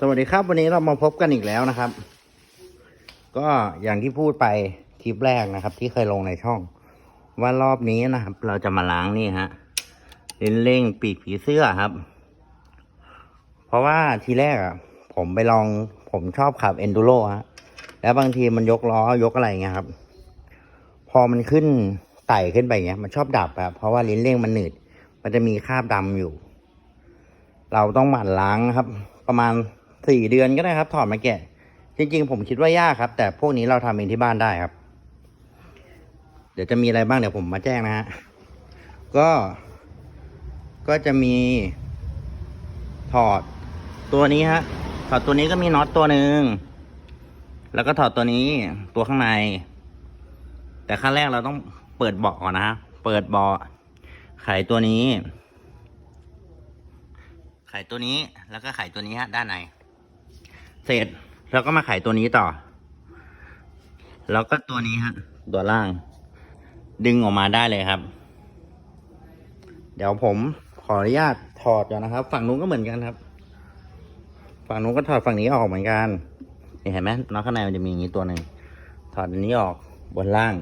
สวัสดีครับ วันนี้เรามาพบกันอีกแล้วนะครับ ก็อย่างที่พูดไปคลิปแรกนะครับ ที่เคยลงในช่อง ว่ารอบนี้นะครับ เราจะมาล้างนี่ฮะเลนเร่งปีกผีเสื้อครับ เพราะว่าทีแรกอะ ผมไปลองผมชอบขับเอนดูโรฮะแล้วบางทีมันยกล้อยกอะไรเงี้ยครับ พอมันขึ้นไต่ขึ้นไปเงี้ย มันชอบดับอะเพราะว่าลิ้นเร่งมันหนืด มันจะมีคราบดำอยู่ เราต้องหมั่นล้างครับ ประมาณ สี่เดือนก็ได้ครับ ถอดมาแกะ จริง ๆ ผมคิดว่ายากครับ แต่พวกนี้เราทำเองที่บ้านได้ครับ เดี๋ยวจะมีอะไรบ้างเดี๋ยวผมมาแจ้งนะฮะก็ก็จะมี ถอดตัวนี้ฮะถอดตัวนี้ก็มีน็อตตัวหนึ่งแล้วก็ถอดตัวนี้ตัวข้างใน แต่ขั้นแรกเราต้องเปิดเบาะก่อนนะฮะเปิดเบาะไขตัวนี้ ไขตัวนี้แล้วก็ไขตัวนี้ฮะด้านใน เสร็จแล้วก็มาไขตัวนี้ต่อ แล้วก็ตัวนี้ฮะ ตัวล่าง ดึงออกมาได้เลยครับ เดี๋ยวผมขออนุญาตถอดก่อนนะครับ ฝั่งนู้นก็เหมือนกันครับ ฝั่งนู้นก็ถอดฝั่งนี้ออกเหมือนกันนี่เห็นไหมนอตข้างในมันจะมีอย่างนี้ตัวหนึ่งถอดอันนี้ออกบนล่าง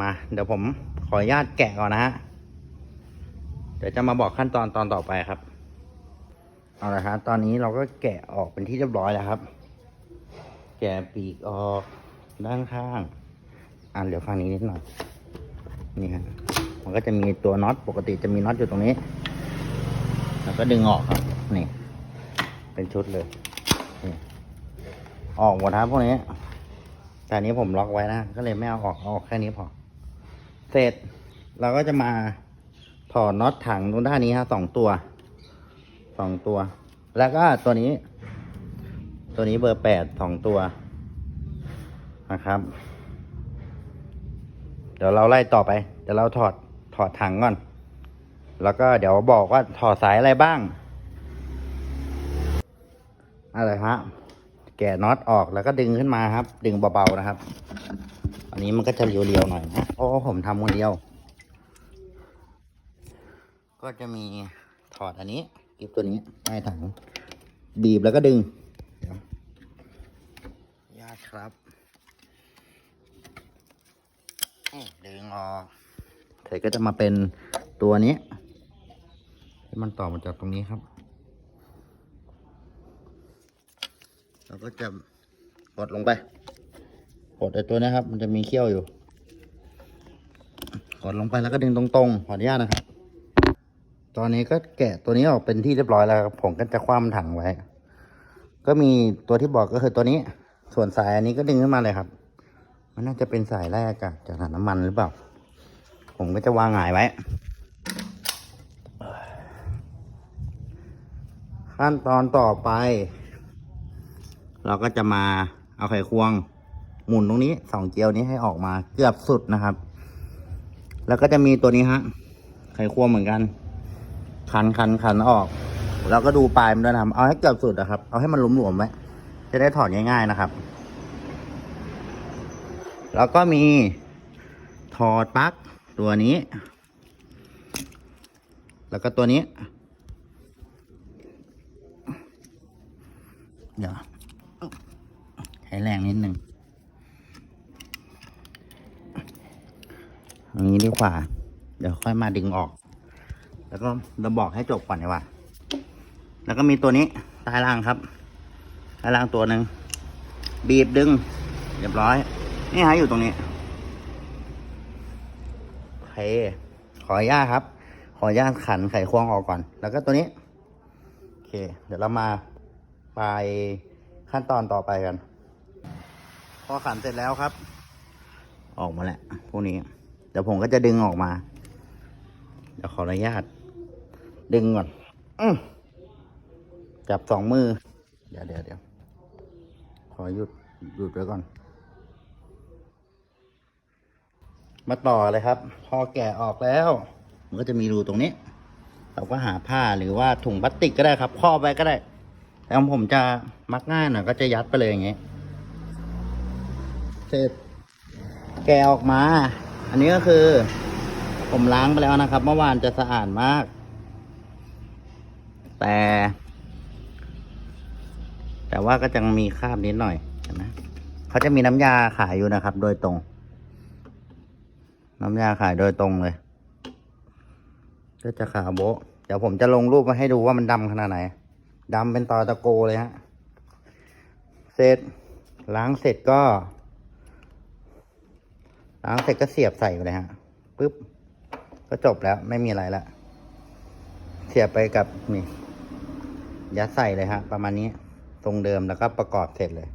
มา เดี๋ยวผมขออนุญาตแกะก่อนนะฮะเดี๋ยวจะมาบอกขั้นตอนตอนต่อไปครับ เอาละครับตอนนี้เราก็แกะออกเป็นที่เรียบร้อยแล้วครับ แกะปีกออกด้านข้าง อ่านเดี๋ยวฟังนี้นิดหน่อย นี่ครับมันก็จะมีตัวน็อตปกติจะมีน็อตอยู่ตรงนี้ แล้วก็ดึงออกครับ นี่ เป็นชุดเลยนี่ออกหมดครับพวกนี้ แต่อันนี้ผมล็อกไว้นะ ก็เลยไม่เอาออกเอาออกแค่นี้พอ เสร็จเราก็จะมาถอดน็อตถังตรงด้านนี้ฮะสองตัว สองตัว แล้วก็ตัวนี้ ตัวนี้เบอร์แปดสองตัวนะครับ เดี๋ยวเราไล่ต่อไป เดี๋ยวเราถอดถอดถังก่อน แล้วก็เดี๋ยวบอกว่าถอดสายอะไรบ้าง อะไรฮะแกะน็อตออกแล้วก็ดึงขึ้นมาครับ ดึงเบาๆนะครับ อันนี้มันก็จะเรียวๆหน่อยนะเพราะว่าผมทำคนเดียว ก็จะมีถอดอันนี้ กิบตัวนี้ใต้ถัง บีบแล้วก็ดึงยวญาติครับดึงออกเสร็จก็จะมาเป็นตัวนี้ที่มันต่อมาจากตรงนี้ครับ เราก็จะกดลงไปกดไอ้ตัวนี้ครับ มันจะมีเขี้ยวอยู่กดลงไปแล้วก็ดึงตรงๆขออนุญาตนะครับ ตอนนี้ก็แกะตัวนี้ออกเป็นที่เรียบร้อยแล้วครับผมก็จะคว่ำถังไว้ ก็มีตัวที่บอกก็คือตัวนี้ ส่วนสายอันนี้ก็ดึงขึ้นมาเลยครับ มันน่าจะเป็นสายแรกอะจากถังน้ำมันหรือเปล่า ผมก็จะวางหงายไว้ ขั้นตอนต่อไป เราก็จะมาเอาไขควง หมุนตรงนี้สองเกลียวนี้ให้ออกมาเกือบสุดนะครับ แล้วก็จะมีตัวนี้ฮะไขควงเหมือนกัน คันคันคันออก แล้วก็ดูปลายมันด้วยนะครับ เอาให้เกือบสุดนะครับ เอาให้มันหลวมๆไว้จะได้ถอดง่าย ๆนะครับ แล้วก็มีถอดปลั๊กตัวนี้ แล้วก็ตัวนี้ เดี๋ยวใช้แรงนิดนึงอย่างนี้ดีกว่า เดี๋ยวค่อยมาดึงออก แล้วก็เราบอกให้จบก่อนดีกว่า แล้วก็มีตัวนี้ใต้ล่างครับใต้ล่างตัวหนึ่งบีบดึงเรียบร้อย นี่ฮะอยู่ตรงนี้โอเคขออนุญาตครับ ขออนุญาตขันไขควงออกก่อน แล้วก็ตัวนี้โอเค เดี๋ยวเรามาไปขั้นตอนต่อไปกัน พอขันเสร็จแล้วครับ ออกมาแล้วพวกนี้ เดี๋ยวผมก็จะดึงออกมา เดี๋ยวขออนุญาต ดึงก่อนอืจับสองมือ เดี๋ยวเดี๋ยวเดี๋ยวขอหยุดหยุดไว้ก่อน มาต่อเลยครับ พอแกะออกแล้ว มันก็จะมีรูตรงนี้ เราก็หาผ้าหรือว่าถุงพลาสติกก็ได้ครับครอบไว้ก็ได้ แต่ของผมจะมักง่ายหน่อยก็จะยัดไปเลยอย่างเงี้ยเสร็จแกะออกมา อันนี้ก็คือ ผมล้างไปแล้วนะครับ เมื่อวานจะสะอาดมาก แต่ แต่ว่าก็จะมีคราบนิดหน่อยเห็นไหมเขาจะมีน้ำยาขายอยู่นะครับ โดยตรง น้ำยาขายโดยตรงเลย ก็จะขาวโบะเดี๋ยวผมจะลงรูปมาให้ดูว่ามันดำขนาดไหนดำเป็นตอตะโกเลยฮะ เสร็จล้างเสร็จก็ ล้างเสร็จก็เสียบใส่เลยฮะปุ๊บ ก็จบแล้วไม่มีอะไรละ เสียบไปกับนี่ ยัดใส่เลยฮะ ประมาณนี้ตรงเดิมแล้วก็ประกอบเสร็จเลย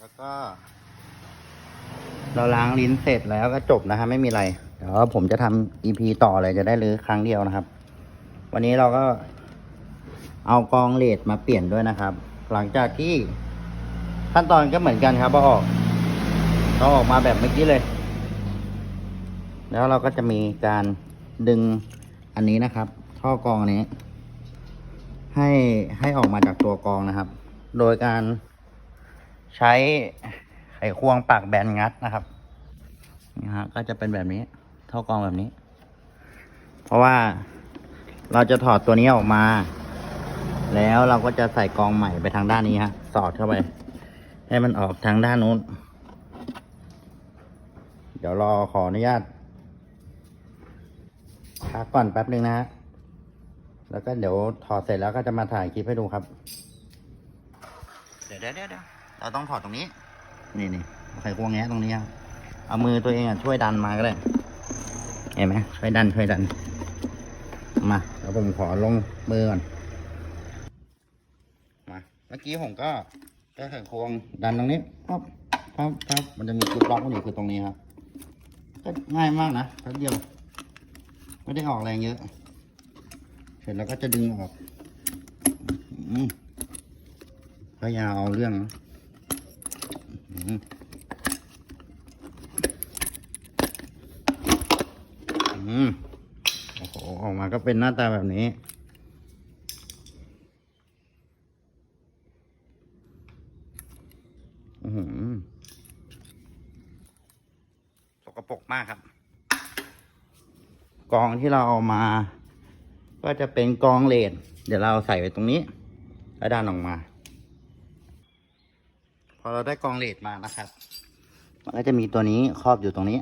แล้วก็ เราล้างลิ้นเสร็จแล้วก็จบนะฮะไม่มีอะไร เดี๋ยวผมจะทำ EP ต่อเลยจะได้รื้อครั้งเดียวนะครับ วันนี้เราก็เอากองเลดมาเปลี่ยนด้วยนะครับ หลังจากที่ขั้นตอนก็เหมือนกันครับเอาออกเอาออกมาแบบเมื่อกี้เลย แล้วเราก็จะมีการดึงอันนี้นะครับ ท่อกรองนนี้ ให้ให้ออกมาจากตัวกรองนะครับ โดยการใช้ไขควงปากแบนงัดนะครับนี่ฮะก็จะเป็นแบบนี้ ท่อกรองแบบนี้ เพราะว่าเราจะถอดตัวนี้ออกมา แล้วเราก็จะใส่กรองใหม่ไปทางด้านนี้ฮะ สอดเข้าไป ให้มันออกทางด้านนู้น เดี๋ยวรอขออนุญาต พักก่อนแป๊บหนึ่งนะฮะ แล้วก็เดี๋ยวถอดเสร็จแล้วก็จะมาถ่ายคลิปให้ดูครับเดี๋ยวเดี๋ยวเดี๋ยวเดี๋ยวเราต้องถอดตรงนี้ นี่นี่ไขควงแงะตรงนี้ครับเอามือตัวเองอะช่วยดันมาก็ได้ เห็นไหมช่วยดันช่วยดัน มาเดี๋ยวผมขอลงมือก่อน มา เมื่อกี้ผมก็ก็ไขควงดันตรงนี้ปั๊บปั๊บปั๊บมันจะมีจุดล็อกอยู่คือตรงนี้ครับ ก็ง่ายมากนะแป๊บเดียว ไม่ได้ออกแรงเยอะ เสร็จแล้วก็จะดึงออกอืมก็อยามเอาเรื่องอืมโอ้โหออกมาก็เป็นหน้าตาแบบนี้อือหือสกปรกมากครับ กองที่เราเอามา ก็จะเป็นกองเลดเดี๋ยวเราใส่ไว้ตรงนี้ แล้วดันออกมา พอเราได้กองเลดมานะครับ มันก็จะมีตัวนี้ครอบอยู่ตรงนี้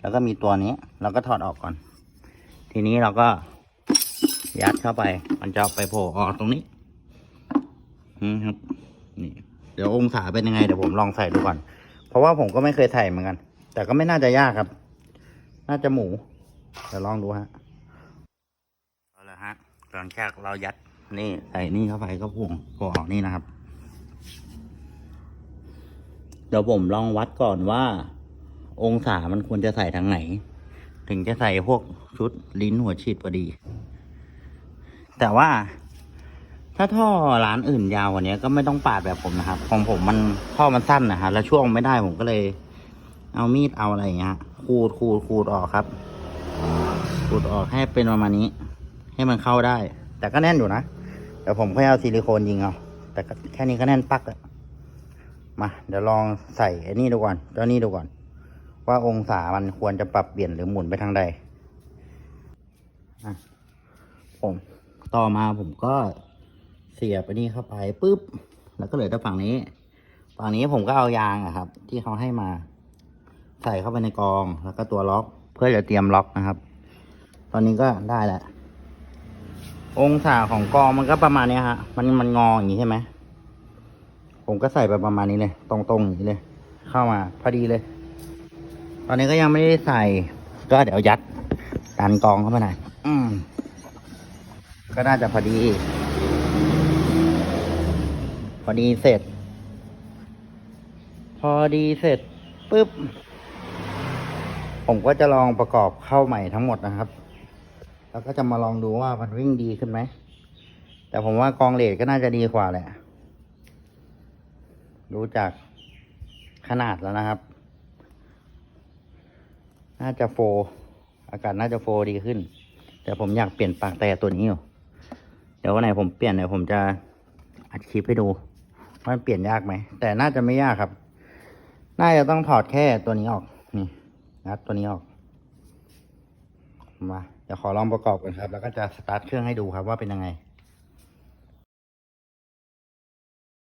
แล้วก็มีตัวนี้ เราก็ถอดออกก่อน ทีนี้เราก็ยัดเข้าไป มันจะไปโผล่ออกตรงนี้อืมครับ นี่ เดี๋ยวองศาเป็นยังไงเดี๋ยวผมลองใส่ดูก่อน เพราะว่าผมก็ไม่เคยใส่เหมือนกัน แต่ก็ไม่น่าจะยากครับ น่าจะหมู เดี๋ยวลองดูฮะเอาละฮะหลังจากเรายัดนี่ใส่นี่เข้าไปก็พ่วงก็ออกนี่นะครับ เดี๋ยวผมลองวัดก่อนว่า องศามันควรจะใส่ทางไหน ถึงจะใส่พวกชุดลิ้นหัวฉีดพอดี แต่ว่าถ้าท่อร้านอื่นยาวกว่านี้ก็ไม่ต้องปาดแบบผมนะครับ ของผมมันท่อมันสั้นนะฮะแล้วช่วงไม่ได้ผมก็เลย เอามีดเอาอะไรอย่างเงี้ยขูดขูดขูดออกครับ ขูดออกให้เป็นประมาณนี้ ให้มันเข้าได้ แต่ก็แน่นอยู่นะเดี๋ยวผมค่อยเอาซิลิโคนยิงเอาแต่แค่นี้ก็แน่นปักอะมาเดี๋ยวลองใส่ไอ้นี่ดูก่อนเจ้านี่ดูก่อน ว่าองศามันควรจะปรับเปลี่ยนหรือหมุนไปทางใดผมต่อมาผมก็เสียบไปนี่เข้าไปปุ๊บ แล้วก็เหลือแต่ฝั่งนี้ ฝั่งนี้ผมก็เอายางอะครับ ที่เขาให้มา ใส่เข้าไปในกองแล้วก็ตัวล็อก เพื่อจะเตรียมล็อกนะครับ อนนี้ก็ได้แล้วองศาของกองมันก็ประมาณนี้ฮะ มันมันงออย่างนี้ใช่ไหม ผมก็ใส่ไปประมาณนี้เลย ตรงๆอย่างนี้เลย เข้ามา พอดีเลย ตอนนี้ก็ยังไม่ได้ใส่ ก็เดี๋ยวยัดดันกองเข้าไปหน่อยอืม ก็น่าจะพอดี พอดีเสร็จ พอดีเสร็จปุ๊บ ผมก็จะลองประกอบเข้าใหม่ทั้งหมดนะครับ แล้วก็จะมาลองดูว่ามันวิ่งดีขึ้นไหม แต่ผมว่ากองเลดก็น่าจะดีกว่าแหละ รู้จากขนาดแล้วนะครับ น่าจะโฟ อากาศน่าจะโฟดีขึ้น แต่ผมอยากเปลี่ยนปากแต่ตัวนี้อยู่ เดี๋ยววันไหนผมเปลี่ยนเดี๋ยวผมจะอัดคลิปให้ดูมันเปลี่ยนยากไหม แต่น่าจะไม่ยากครับ น่าจะต้องถอดแค่ตัวนี้ออก นี่งัดตัวนี้ออก มา เดี๋ยวขอลองประกอบกันครับ แล้วก็จะสตาร์ทเครื่องให้ดูครับว่าเป็นยังไง